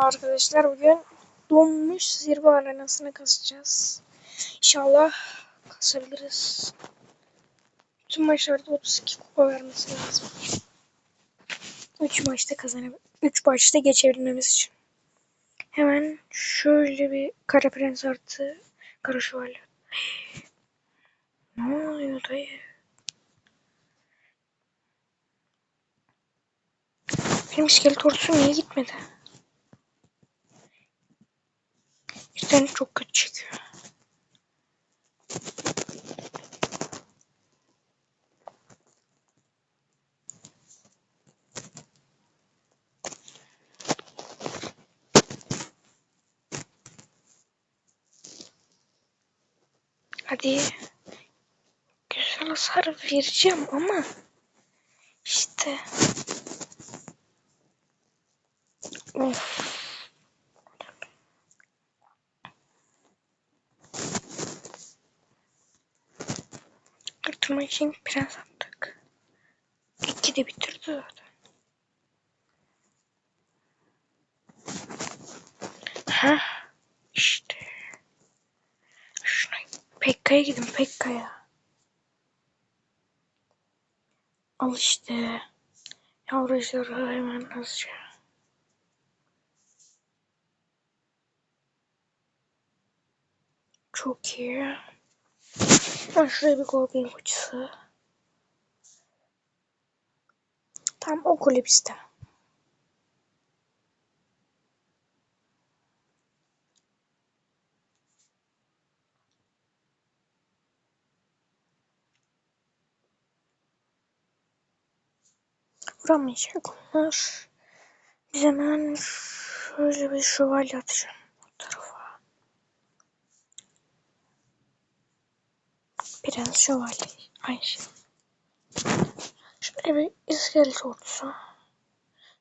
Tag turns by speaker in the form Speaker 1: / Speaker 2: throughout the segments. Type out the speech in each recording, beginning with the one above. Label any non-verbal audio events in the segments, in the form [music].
Speaker 1: Merhaba arkadaşlar. Bugün donmuş zirve arenasını kasacağız. İnşallah kasabiliriz. Tüm maçlarda 32 kupa vermesi lazım. 3 maçta kazanabilir. 3 maçta geçebilmemiz için. Hemen şöyle bir kara prens artı kara şövalye. Ne oluyor dayı? Benim iskelet ordusu niye gitmedi? İnternet çok kötü çekiyor. Hadi. Güzel hasar vereceğim ama işte Of. Artırma için prens attık. İki de bitirdi zaten. Ha, işte. Şuna Pekka'ya gidin Pekka'ya. Al işte. Yavru ejderha hemen hızlıca. Çok iyi. Ben şuraya bir goblin fıçısı. Tam o kule bizde. Vuramayacak onlar. Biz hemen şöyle bir şövalye atacağım o tarafa. Prens şövalye. Aynı şey. Şöyle bir iskelet ordusu.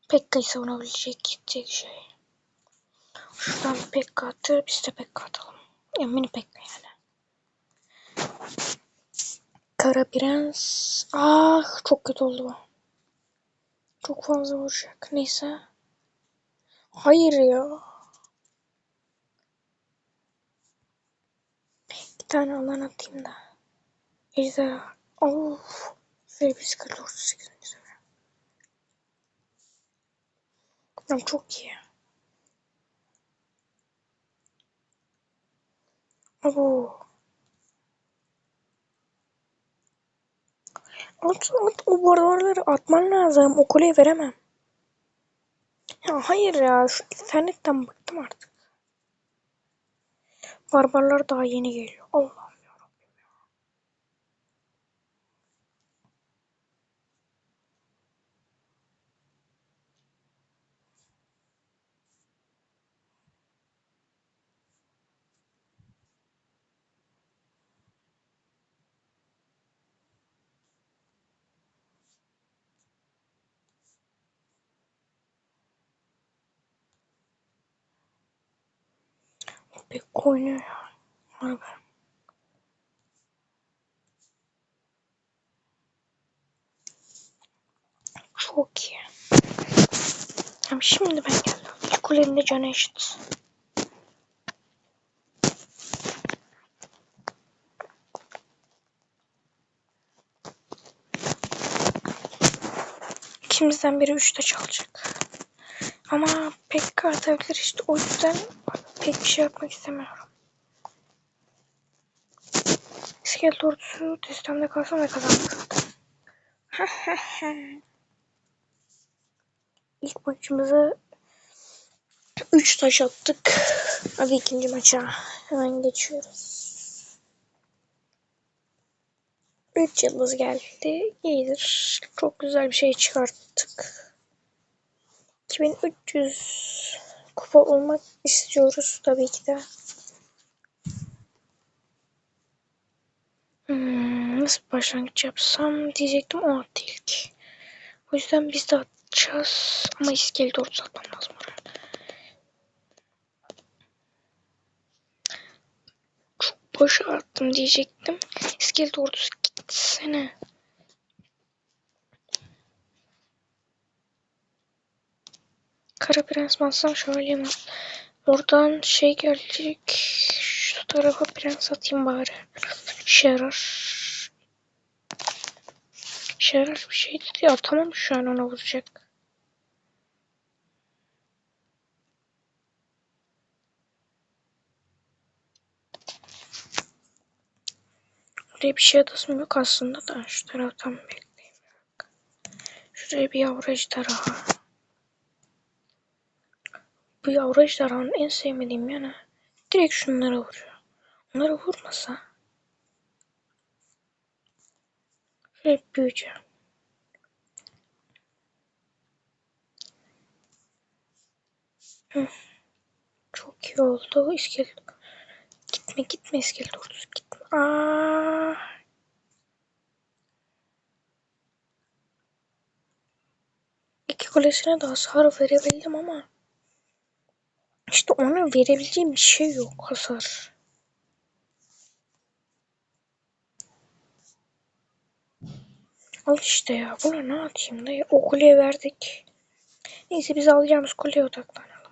Speaker 1: Pekka'yı savunabilecek tek şey. Şuradan bir Pekka attı. Biz de Pekka atalım. Ya mini Pekka yani. Kara Prens. Ah çok kötü oldu bu. Çok fazla vuracak. Neyse. Hayır ya. Bir tane alan atayım da. Ejderha. Of. Sıkıntı 38. seviye. Tamam çok iyi. Abo. At, at, o barbarları atman lazım. O kuleyi veremem. Ya hayır ya. Şu internetten bıktım artık. Barbarlar daha yeni geliyor. Allah oynuyor ya. Harbi. Çok iyi. Tamam şimdi ben geldim. İlk kulenin de canı eşit. İkimizden biri üçte çalacak. Ama pek atabilir işte o yüzden pek bir şey yapmak istemiyorum. İskelet ordusu testamda kalsa ne kazandık zaten. [laughs] İlk maçımızı 3 taş attık. Hadi ikinci maça hemen geçiyoruz. 3 yıldız geldi. İyidir. Çok güzel bir şey çıkarttık. 2300 kupa olmak istiyoruz tabii ki de. Hmm, nasıl başlangıç yapsam diyecektim o attı ilk. O yüzden biz de atacağız. Ama iskelet ordusu atmam lazım. Çok boşa attım diyecektim. İskelet ordusu gitsene. Kara prens bassam şövalye? Oradan şey gelecek. Şu tarafa prens atayım bari. Şerar. Şerar bir şey dedi. Atamam şu an ona vuracak. Oraya bir şey atasım yok aslında da. Şu taraftan bekleyeyim. Şuraya bir yavru ejderha. Bu yavru ejderhanın en sevmediğim yanı direkt şunlara vuruyor. Onlara vurmasa şöyle. Hı. Çok iyi oldu. İskelet. Gitme gitme iskelet ordusu gitme. Aa. İki kulesine de hasar verebildim ama işte ona verebileceğim bir şey yok hasar. Al işte ya. Buna ne atayım da o kuleye verdik. Neyse biz alacağımız kuleye odaklanalım.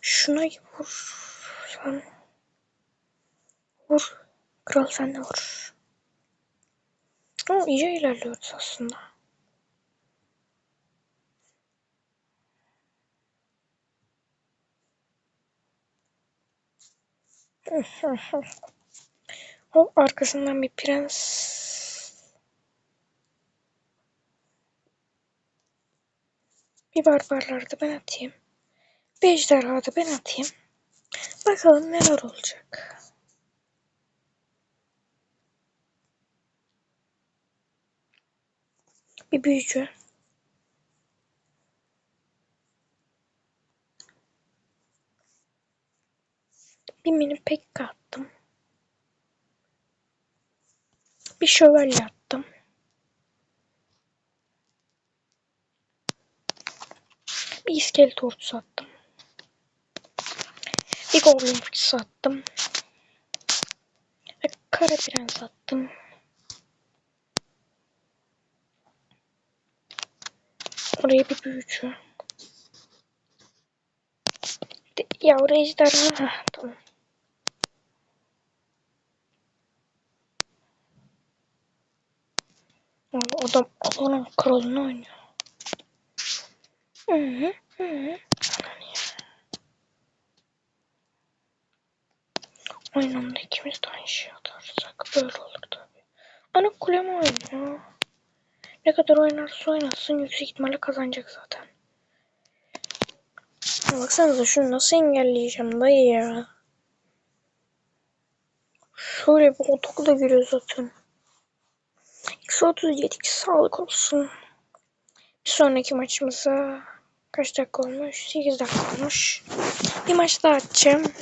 Speaker 1: Şuna vur. Sen. Vur. Kral sen de vur. Ama iyice ilerliyoruz aslında. [laughs] o arkasından bir prens. Bir barbarları da ben atayım. Bir ejderha da ben atayım. Bakalım neler olacak. Bir büyücü. Bir mini pekka attım. Bir şövalye attım. Bir iskelet ordusu attım. Bir goblin fıçısı attım. Ve kara prens attım. Oraya bir büyücü. De Yavru ejderha. Heh, tamam. Abi adam alanın kralını oynuyor. Hı hı. hı. Aynı anda ikimiz de aynı şey atarsak böyle olur tabii. Ana kulemi oynuyor. Ne kadar oynarsa oynasın yüksek ihtimalle kazanacak zaten. Baksanıza şunu nasıl engelleyeceğim dayı ya. Şöyle bir otoku da giriyor zaten. X37 sağlık olsun. Bir sonraki maçımıza kaç dakika olmuş? 8 dakika olmuş. Bir maç daha atacağım.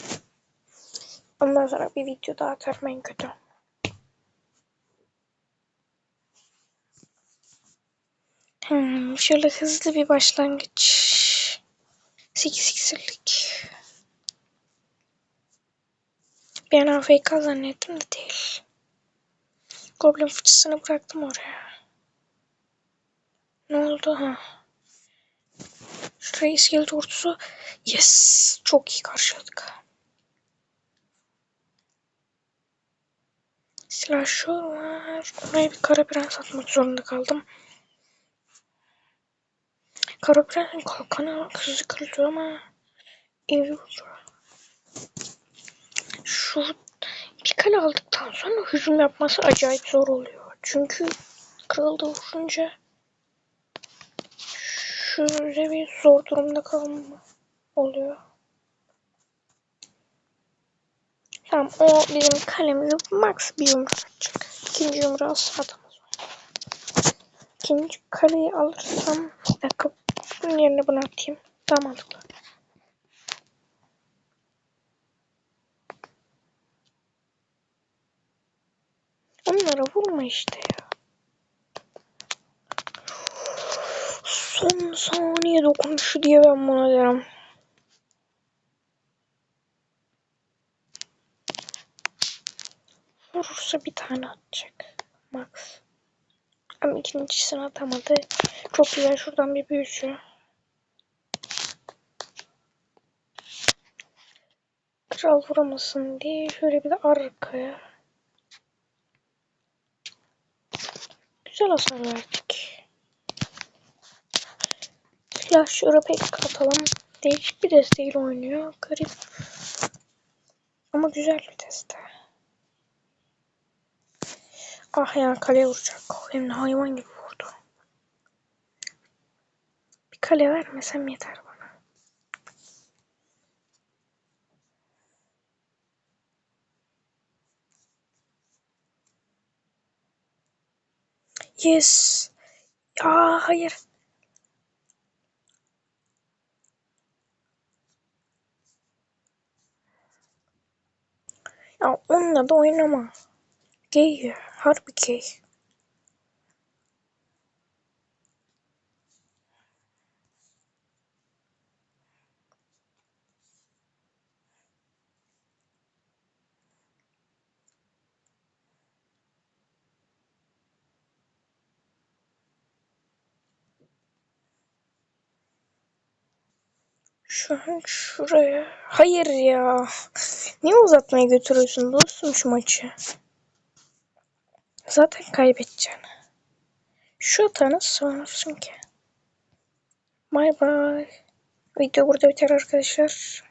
Speaker 1: Ondan sonra bir video daha atarım en kötü. Hmm, şöyle hızlı bir başlangıç. 8 iksirlik. An AFK zannettim de değil. Goblin fıçısını bıraktım oraya. Ne oldu ha? Şuraya iskelet ordusu. Yes. Çok iyi karşıladık. Silahşör var. Oraya bir kara prens atmak zorunda kaldım. Kara prensin kalkanı hızlı kırılıyor ama iyi vurdu. Şu bir kale aldıktan sonra hücum yapması acayip zor oluyor. Çünkü kırıldı vurunca şöyle bir zor durumda kalma oluyor. Tamam o bizim kalemizi max bir yumruk atacak. İkinci yumruğu asla atamaz. İkinci kaleyi alırsam bir dakika bunun yerine bunu atayım. Daha mantıklı. Onlara vurma işte ya. Son saniye dokunuşu diye ben buna derim. olursa bir tane atacak. Max. Ama ikincisini atamadı. Çok güzel şuradan bir büyücü. Kral vuramasın diye şöyle bir de arkaya. Güzel hasar verdik. Flash pek atalım. Değişik bir desteğiyle oynuyor. Garip. Ama güzel bir deste. Ah ya kaleye vuracak. Hem hayvan gibi vurdu. Bir kale vermesem yeter bana. Yes. Ya hayır. Ya onunla da oynama. Gay. Harbi gay. Şu an şuraya. Hayır ya. Niye uzatmaya götürüyorsun dostum şu maçı? Zaten kaybedeceksin. Şu hatanı sanırsın ki. Bye bye. Video burada biter arkadaşlar.